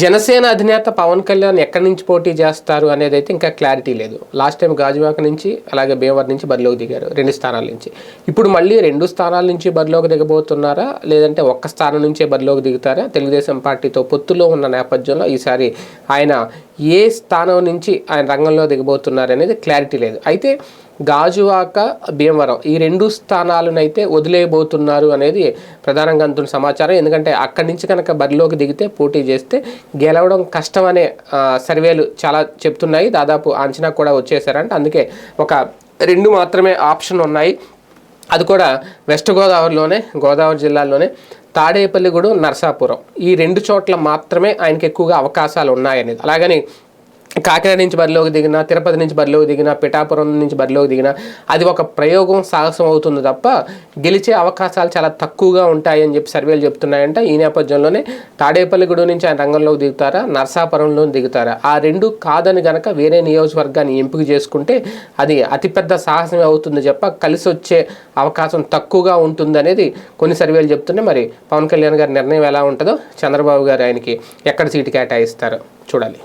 జనసేన అధినేత పవన్ కళ్యాణ్ ఎక్కడి నుంచి పోటీ చేస్తారు అనేది అయితే ఇంకా క్లారిటీ లేదు. లాస్ట్ టైం గాజువాక నుంచి అలాగే భీమవరం నుంచి బరిలోకి దిగారు రెండు స్థానాల నుంచి. ఇప్పుడు మళ్ళీ రెండు స్థానాల నుంచి బరిలోకి దిగబోతున్నారా? లేదంటే ఒక్క స్థానం నుంచే బరిలోకి దిగుతారా? తెలుగుదేశం పార్టీతో పొత్తులో ఉన్న నేపథ్యంలో ఈసారి ఆయన ఏ స్థానం నుంచి ఆయన రంగంలో దిగబోతున్నారు అనేది క్లారిటీ లేదు. అయితే గాజువాక భీమవరం ఈ రెండు స్థానాలనైతే వదిలేయబోతున్నారు అనేది ప్రధానంగా అందుతున్న సమాచారం. ఎందుకంటే అక్కడి నుంచి కనుక బరిలోకి దిగితే పోటీ చేస్తే గెలవడం కష్టమనే సర్వేలు చాలా చెప్తున్నాయి. దాదాపు అంచనా కూడా వచ్చేసారంటే. అందుకే ఒక రెండు మాత్రమే ఆప్షన్ ఉన్నాయి. అది కూడా వెస్ట్ గోదావరిలోనే గోదావరి జిల్లాలోనే తాడేపల్లిగూడెం నరసాపురం. ఈ రెండు చోట్ల మాత్రమే ఆయనకి ఎక్కువగా అవకాశాలు ఉన్నాయనేది అలాగని కాకినాడ నుంచి బరిలోకి దిగిన తిరుపతి నుంచి బరిలోకి దిగిన పిఠాపురం నుంచి బరిలోకి దిగిన అది ఒక ప్రయోగం సాహసం అవుతుంది తప్ప గెలిచే అవకాశాలు చాలా తక్కువగా ఉంటాయని చెప్పి సర్వేలు చెప్తున్నాయంట. ఈ నేపథ్యంలోనే తాడేపల్లిగూడు నుంచి ఆయన రంగంలోకి దిగుతారా నర్సాపురంలో దిగుతారా? ఆ రెండు కాదని గనక వేరే నియోజకవర్గాన్ని ఎంపిక చేసుకుంటే అది అతిపెద్ద సాహసమే అవుతుంది చెప్ప కలిసి వచ్చే అవకాశం తక్కువగా ఉంటుంది అనేది కొన్ని సర్వేలు చెప్తున్నాయి. మరి పవన్ కళ్యాణ్ గారి నిర్ణయం ఎలా ఉంటుందో చంద్రబాబు గారు ఆయనకి ఎక్కడ సీటు కేటాయిస్తారో చూడాలి.